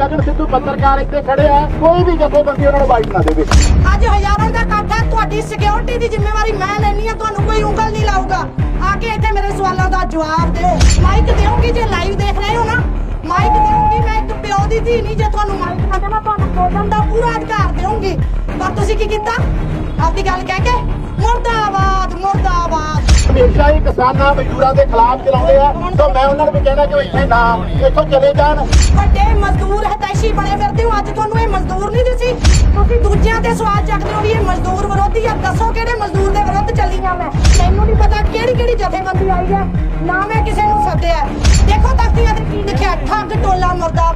ਗਗਨ ਸਿੱਧੂ ਪੱਤਰਕਾਰ ਇੱਥੇ ਖੜੇ ਆ। ਕੋਈ ਵੀ ਜਥੇਬੰਦੀ ਉਹਨਾਂ ਨੂੰ ਬਾਈਟ ਨਾ ਦੇਵੇ। ਅੱਜ ਹਜ਼ਾਰਾਂ ਦਾ ਇਕੱਠ ਹੈ। ਤੁਹਾਡੀ ਸਿਕਿਉਰਿਟੀ ਦੀ ਜ਼ਿੰਮੇਵਾਰੀ ਮੈਂ ਲੈਣੀ ਆ ਤੁਹਾਨੂੰ ਕੋਈ ਉਂਗਲ ਨਹੀਂ ਲਾਊਗਾ। ਆ ਕੇ ਇੱਥੇ ਮੇਰੇ ਸਵਾਲਾਂ ਦਾ ਜਵਾਬ ਦਿਓ ਮਾਈਕ ਦਿਓਗੀ ਜੇ ਲਾਈਵ ਦੇਖ ਰਹੇ ਹੋ ਨਾ? ਮਾਈਕ ਦਿਓਗੀ ਮੈਂ ਇੱਕ ਪਿਓ ਦੀ ਧੀ ਨਹੀਂ ਜੇ ਤੁਹਾਨੂੰ ਮਾਈਕ ਨਾ ਦੇਵਾਂ, ਤੁਹਾਨੂੰ ਬੋਲਣ ਦਾ ਪੂਰਾ ਅਧਿਕਾਰ ਦਿਓਗੀ। ਪਰ ਤੁਸੀਂ ਕੀ ਕੀਤਾ? ਆਪਦੀ ਗੱਲ ਕਹਿ ਕੇ ਮੁਰਦਾਬਾਦ ਮੁਰਦਾਬਾਦ। ਹਮੇਸ਼ਾ ਹੀ ਕਿਸਾਨਾਂ, ਮਜ਼ਦੂਰਾਂ ਦੇ ਖਿਲਾਫ ਚਲਾਉਂਦੇ ਆ। ਤਾਂ ਮੈਂ ਉਹਨਾਂ ਨੂੰ ਵੀ ਕਹਿਣਾ ਕਿ ਇੱਥੇ ਨਾ ਇੱਥੋਂ ਚਲੇ ਜਾਣ। ਵੱਡੇ ਮਜ਼ਦੂਰ ਹਤੈਸ਼ੀ ਬਣੇ ਫਿਰਦੇ ਹੋ। ਅੱਜ ਤੁਹਾਨੂੰ ਇਹ ਮਜ਼ਦੂਰ ਨਹੀਂ ਦਿਸੀ। ਤੁਸੀਂ ਦੂਜਿਆਂ ਤੇ ਸਵਾਲ ਚੱਕਦੇ ਹੋ ਵੀ ਇਹ ਮਜ਼ਦੂਰ ਵਿਰੋਧੀ ਆ। ਦੱਸੋ ਕਿਹੜੇ ਮਜ਼ਦੂਰ ਦੇ ਵਿਰੁੱਧ ਚੱਲੀ ਆ ਮੈਂ। ਮੈਨੂੰ ਨਹੀਂ ਪਤਾ ਕਿਹੜੀ ਕਿਹੜੀ ਜਥੇਬੰਦੀ ਆਈ ਹੈ। ਨਾ ਮੈਂ ਕਿਸੇ ਨੂੰ ਸੱਦਿਆ। ਦੇਖੋ ਤਖਤੀਆਂ ਤੇ ਕੀ ਲਿਖਿਆ। ਠੱਗ, ਟੋਲਾ ਮੁਰਦਾਬਾਦ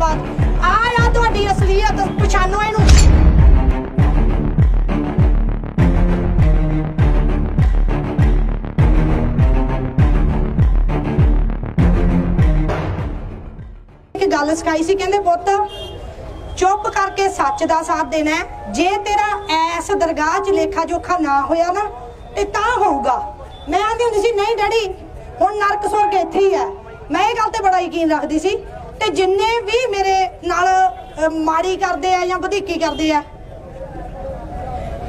ਗੱਲ ਸਿਖਾਈ ਸੀ, ਕਹਿੰਦੇ ਪੁੱਤ, ਚੁੱਪ ਕਰਕੇ ਸੱਚ ਦਾ ਸਾਥ ਦੇਣਾ ਜੇ ਤੇਰਾ ਐਸ ਦਰਗਾਹ 'ਚ ਲੇਖਾ ਜੋਖਾ ਨਾ ਹੋਇਆ ਨਾ, ਤੇ ਤਾਂ ਹੋਊਗਾ। ਮੈਂ ਆਂਦੀ ਹੁੰਦੀ ਸੀ, ਨਹੀਂ ਡੈਡੀ, ਹੁਣ ਨਰਕ ਸੁਰਗ ਇੱਥੇ ਹੀ ਹੈ। ਮੈਂ ਇਹ ਗੱਲ ਤੇ ਬੜਾ ਯਕੀਨ ਰੱਖਦੀ ਸੀ। ਤੇ ਜਿੰਨੇ ਵੀ ਮੇਰੇ ਨਾਲ ਮਾੜੀ ਕਰਦੇ ਆ ਜਾਂ ਵਧੀਕੀ ਕਰਦੇ ਆ,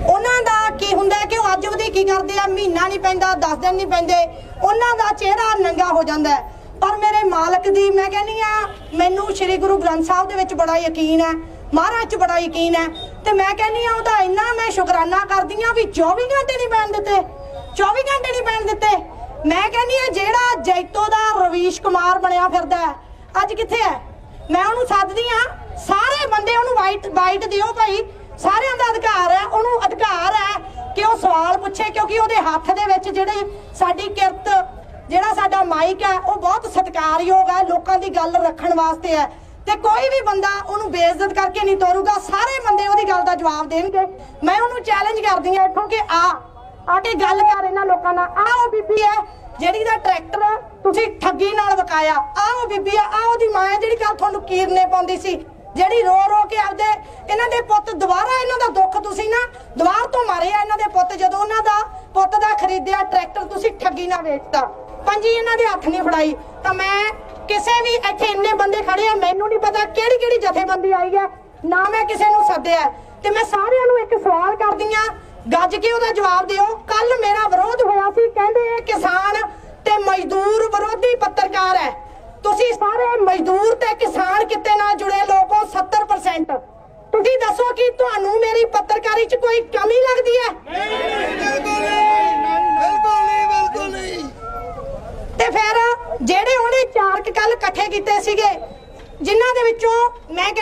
ਉਹਨਾਂ ਦਾ ਕੀ ਹੁੰਦਾ ਕਿ ਉਹ ਅੱਜ ਵਧੀਕੀ ਕਰਦੇ ਆ, ਮਹੀਨਾ ਨਹੀਂ ਪੈਂਦਾ 10 ਦਿਨ ਨਹੀਂ ਪੈਂਦੇ, ਉਹਨਾਂ ਦਾ ਚਿਹਰਾ ਨੰਗਾ ਹੋ ਜਾਂਦਾ ਪਰ ਮੇਰੇ ਮਾਲਕ ਦੀ ਮੈਂ ਕਹਿੰਨੀ ਆ, ਮੈਨੂੰ ਸ੍ਰੀ ਗੁਰੂ ਗ੍ਰੰਥ ਸਾਹਿਬ ਦੇ ਵਿੱਚ ਬੜਾ ਯਕੀਨ ਹੈ, ਮਹਾਰਾਜ 'ਚ ਬੜਾ ਯਕੀਨ ਹੈ। ਤੇ ਮੈਂ ਕਹਿੰਨੀ ਆ, ਉਹਦਾ ਇੰਨਾ ਮੈਂ ਸ਼ੁਕਰਾਨਾ ਕਰਦੀ ਆ ਵੀ 24 ਘੰਟੇ ਨਹੀਂ ਪੈਣ ਦਿੱਤੇ 24 ਘੰਟੇ ਨਹੀਂ ਪੈਣ ਦਿੱਤੇ। ਮੈਂ ਕਹਿੰਨੀ ਆ, ਜਿਹੜਾ ਜੈਤੋ ਦਾ ਰਵੀਸ਼ ਕੁਮਾਰ ਬਣਿਆ ਫਿਰਦਾ ਅੱਜ ਕਿੱਥੇ ਹੈ? ਮੈਂ ਉਹਨੂੰ ਸੱਦਦੀ ਆ, ਸਾਰੇ ਬੰਦੇ ਉਹਨੂੰ ਵਾਈਟ ਵਾਈਟ ਦਿਓ ਭਾਈ, ਸਾਰਿਆਂ ਦਾ ਅਧਿਕਾਰ ਹੈ, ਉਹਨੂੰ ਅਧਿਕਾਰ ਹੈ ਕਿ ਉਹ ਸਵਾਲ ਪੁੱਛੇ, ਕਿਉਂਕਿ ਉਹਦੇ ਹੱਥ ਦੇ ਵਿੱਚ ਜਿਹੜੇ ਸਾਡੀ ਕਿਰਤ ਜਿਹੜਾ ਸਾਡਾ ਮਾਈਕ ਹੈ, ਉਹ ਬਹੁਤ ਸਤਿਕਾਰਯੋਗ ਹੈ, ਲੋਕਾਂ ਦੀ ਗੱਲ ਰੱਖਣ ਵਾਸਤੇ ਹੈ। ਤੇ ਕੋਈ ਵੀ ਬੰਦਾ ਉਹਨੂੰ ਬੇਇੱਜ਼ਤ ਕਰਕੇ ਨਹੀਂ ਤੋਰੂਗਾ, ਸਾਰੇ ਬੰਦੇ ਉਹਦੀ ਗੱਲ ਦਾ ਜਵਾਬ ਦੇਣਗੇ। ਮੈਂ ਉਹਨੂੰ ਚੈਲੰਜ ਕਰਦੀ ਆ ਇੱਥੋਂ ਕਿ ਆ ਆ ਕੇ ਗੱਲ ਕਰ ਇਹਨਾਂ ਲੋਕਾਂ ਨਾਲ। ਆ ਉਹ ਬੀਬੀ ਹੈ, ਜਿਹੜੀ ਦਾ ਟਰੈਕਟਰ ਤੁਸੀਂ ਠੱਗੀ ਨਾਲ ਵਕਾਇਆ। ਆ ਉਹ ਬੀਬੀ ਆ ਆ ਉਹਦੀ ਮਾਂ ਹੈ, ਜਿਹੜੀ ਕੱਲ ਤੁਹਾਨੂੰ ਕੀਰਨੇ ਪਾਉਂਦੀ ਸੀ। ਜਿਹੜੀ ਰੋ ਰੋ ਕੇ ਆਪਦੇ ਇਹਨਾਂ ਦੇ ਪੁੱਤ ਦੁਬਾਰਾ ਇਹਨਾਂ ਦਾ ਦੁੱਖ ਤੁਸੀਂ ਨਾ ਦੁਬਾਰ ਤੋਂ ਮਾਰੇ ਆ ਇਹਨਾਂ ਦੇ ਪੁੱਤ, ਜਦੋਂ ਉਹਨਾਂ ਦਾ ਪੁੱਤ ਦਾ ਖਰੀਦਿਆ ਟਰੈਕਟਰ ਤੁਸੀਂ ਠੱਗੀ ਨਾਲ ਵੇਚਤਾ। ਪੰਜੀ ਇਹਨਾਂ ਦੇ ਹੱਥ ਨਹੀਂ ਫੜਾਈ। ਤਾਂ ਮੈਂ ਕਿਸੇ ਵੀ ਇੱਥੇ ਇੰਨੇ ਬੰਦੇ ਖੜੇ ਆ, ਮੈਨੂੰ ਨਹੀਂ ਪਤਾ ਕਿਹੜੀ ਕਿਹੜੀ ਜਥੇਬੰਦੀ ਆਈ ਹੈ। ਨਾ ਮੈਂ ਕਿਸੇ ਨੂੰ ਸੱਦਿਆ। ਤੇ ਮੈਂ ਸਾਰਿਆਂ ਨੂੰ ਇੱਕ ਸਵਾਲ ਕਰਦੀ ਆ ਗੱਜ ਕੇ ਉਹਦਾ ਜਵਾਬ ਦਿਓ। ਕੱਲ ਮੇਰਾ ਵਿਰੋਧ ਹੋਇਆ ਸੀ, ਕਹਿੰਦੇ ਇਹ ਕਿਸਾਨ ਤੇ ਮਜ਼ਦੂਰ ਵਿਰੋਧੀ ਪੱਤਰਕਾਰ ਹੈ। ਤੁਸੀਂ ਸਾਰੇ ਮਜ਼ਦੂਰ ਤੇ ਕਿਸਾਨ ਕਿਤੇ ਨਾਲ ਜੁੜੇ ਲੋਕ ਹੋ 70% ਤੁਸੀਂ ਦੱਸੋ ਕਿ ਤੁਹਾਨੂੰ ਮੇਰੀ ਪੱਤਰਕਾਰੀ 'ਚ ਕੋਈ ਕਮੀ ਲੱਗਦੀ ਹੈ? ਤੇ ਫਿਰ ਜਿਹੜੇ ਉਹਨੇ ਚਾਰ ਕੱਲ ਇਕੱਠੇ ਕੀਤੇ ਸੀਗੇ ਜਿਨ੍ਹਾਂ ਦੇ ਵਿੱਚੋਂ ਮੈਂ ਕਹਿੰਦੀ